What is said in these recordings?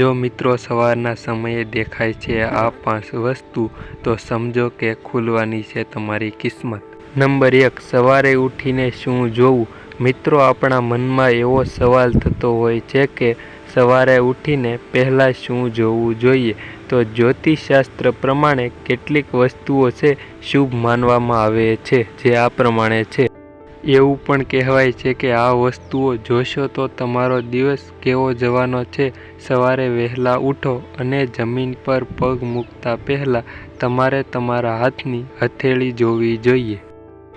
જો મિત્રો સવારના સમયે દેખાય છે આ પાંચ વસ્તુ, તો સમજો કે ખુલવાની છે તમારી કિસ્મત. નંબર એક, સવારે ઉઠીને શું જોવું? મિત્રો આપણા મનમાં એવો સવાલ થતો હોય છે કે સવારે ઉઠીને પહેલાં શું જોવું જોઈએ? તો જ્યોતિષશાસ્ત્ર પ્રમાણે કેટલીક વસ્તુઓ છે શુભ માનવામાં આવે છે, જે આ પ્રમાણે છે. એવું પણ કહેવાય છે કે આ વસ્તુઓ જોશો તો તમારો દિવસ કેવો જવાનો છે? સવારે વહેલા ઉઠો અને જમીન પર પગ મૂકતા પહેલાં તમારે તમારા હાથની હથેળી જોવી જોઈએ.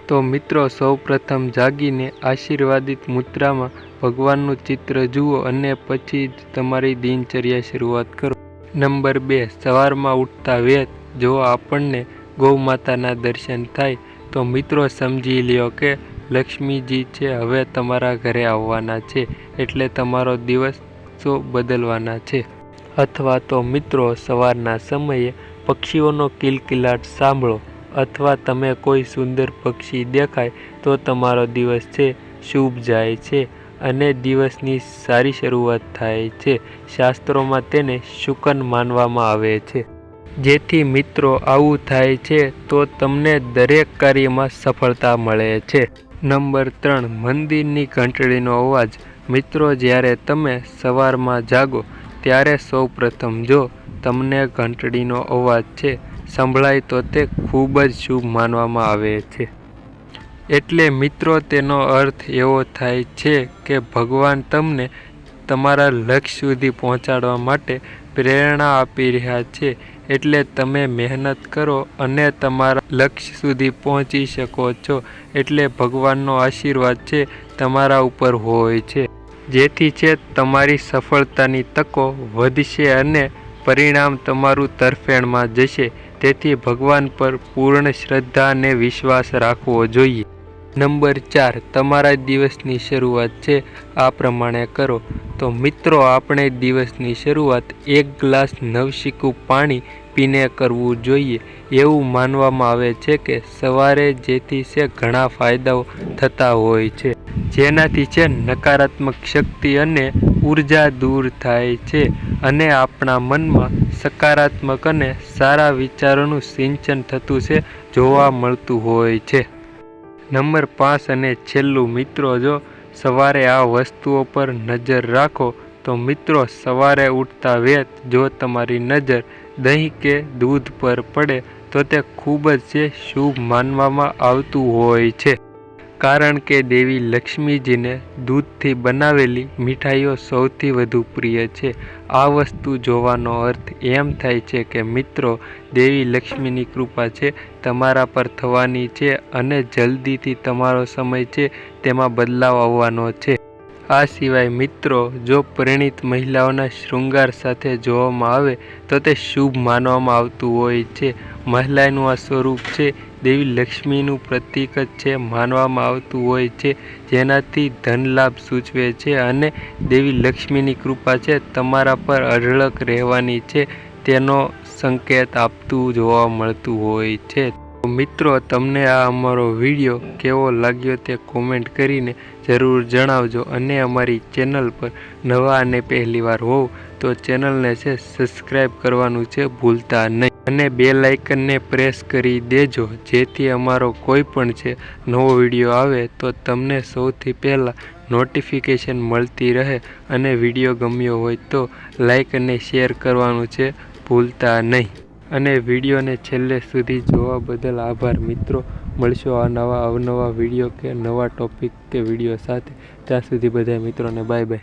તો મિત્રો, સૌપ્રથમ જાગીને આશીર્વાદિત મુદ્રામાં ભગવાનનું ચિત્ર જુઓ અને પછી જ તમારી દિનચર્યા શરૂઆત કરો. નંબર બે, સવારમાં ઉઠતા વેત. જો આપણને ગૌ માતાના દર્શન થાય, તો મિત્રો સમજી લ્યો કે લક્ષ્મીજી છે, હવે તમારા ઘરે આવવાના છે, એટલે તમારો દિવસ તો બદલવાના છે. અથવા તો મિત્રો, સવારના સમયે પક્ષીઓનો કિલકિલાટ સાંભળો, અથવા તમે કોઈ સુંદર પક્ષી દેખાય, તો તમારો દિવસ છે, શુભ જાય છે, અને દિવસની સારી શરૂઆત થાય છે. શાસ્ત્રોમાં તેને શુકન માનવામાં આવે છે. જેથી મિત્રો, આવું થાય છે, તો તમને દરેક કાર્યમાં સફળતા મળે છે. નંબર ત્રણ, મંદિરની ઘંટડીનો અવાજ. મિત્રો, જ્યારે તમે સવારમાં જાગો, ત્યારે સૌ પ્રથમ જો તમને ઘંટડીનો અવાજ છે, સંભળાય તો તે ખૂબ જ શુભ માનવામાં આવે છે. એટલે મિત્રો, તેનો અર્થ એવો થાય છે કે ભગવાન તમને તમારા લક્ષ્ય સુધી પહોંચાડવા માટે પ્રેરણા આપી રહ્યા છે. એટલે તમે મહેનત કરો અને તમારા લક્ષ્ય સુધી પહોંચી શકો છો. એટલે ભગવાનનો આશીર્વાદ છે, તમારા ઉપર હોય છે. જેથી છે, તમારી સફળતાની તકો વધશે અને પરિણામ તમારું તરફેણમાં જશે. તેથી ભગવાન પર પૂર્ણ શ્રદ્ધા અને વિશ્વાસ રાખવો જોઈએ. નંબર ચાર, તમારા દિવસની શરૂઆત છે. આ પ્રમાણે કરો. તો મિત્રો, આપણે દિવસની શરૂઆત એક ગ્લાસ નવશીકું પાણી પીને કરવું જોઈએ. એવું માનવામાં આવે છે કે સવારે જેથી છે ઘણા ફાયદાઓ થતા હોય છે. જેનાથી છે નકારાત્મક શક્તિ અને ઊર્જા દૂર થાય છે અને આપણા મનમાં સકારાત્મક અને સારા વિચારોનું સિંચન થતું છે, જોવા મળતું હોય છે. નંબર પાંચ અને છેલ્લું મિત્રો, જો સવારે આ વસ્તુઓ પર નજર રાખો તો મિત્રો સવારે ઉઠતા વેત જો તમારી નજર દહીં કે દૂધ પર પડે તો તે ખૂબ જ શુભ માનવામાં આવતું હોય છે. કારણ કે દેવી લક્ષ્મીજીને દૂધથી બનાવેલી મીઠાઈઓ સૌથી વધુ પ્રિય છે. આ વસ્તુ જોવાનો અર્થ એમ થાય છે કે, મિત્રો, દેવી લક્ષ્મીની કૃપા છે, તમારા પર થવાની છે અને જલ્દીથી તમારો સમય છે, તેમાં બદલાવ આવવાનો છે. આ સિવાય, મિત્રો, જો પરિણીત મહિલાઓના શૃંગાર સાથે જોવામાં આવે, તો તે શુભ માનવામાં આવતું હોય છે. મહિલાનું આ સ્વરૂપ છે દેવી લક્ષ્મીનું પ્રતીક છે, માનવામાં આવતું હોય છે, જેનાથી ધનલાભ સૂચવે છે અને દેવી લક્ષ્મીની કૃપા છે, તમારા પર અઢળક રહેવાની છે, તેનો સંકેત આપતું જોવા મળતું હોય છે. મિત્રો, તમને આ અમારો વીડિયો કેવો લાગ્યો તે કોમેન્ટ કરીને જરૂર જણાવજો અને અમારી ચેનલ પર નવા અને પહેલીવાર હોવ તો ચેનલને છે સબસ્ક્રાઈબ કરવાનું છે, ભૂલતા નહીં. અને બે લાઇકનને પ્રેસ કરી દેજો, જેથી અમારો કોઈ પણ છે, નવો વીડિયો આવે તો તમને સૌથી પહેલાં નોટિફિકેશન મળતી રહે અને વીડિયો ગમ્યો હોય તો લાઇક અને શેર કરવાનું છે, ભૂલતા નહીં. અને વિડીયોને છેલ્લે સુધી જોવા બદલ આભાર મિત્રો. મળશો આ નવા અવનવા વીડિયો કે નવા ટોપિક કે વીડિયો સાથે. ત્યાં સુધી બધા મિત્રોને બાય બાય.